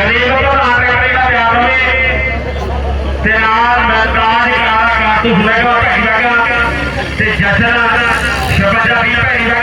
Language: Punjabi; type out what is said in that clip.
ਜਲੀ ਨੂੰ ਤਾਂ ਨਾਮ ਦਾ ਪਿਆਰ ਤੇ ਨਾਲ ਮੈਦਾਨ ਦੀ ਕਾਤੂ ਹੋਵੇਗਾ ਭੈਣੀ ਜਗਾ ਤੇ ਜਸ਼ਨ ਸ਼ਬਦ ਦਾ ਵੀ ਭੈਣੀ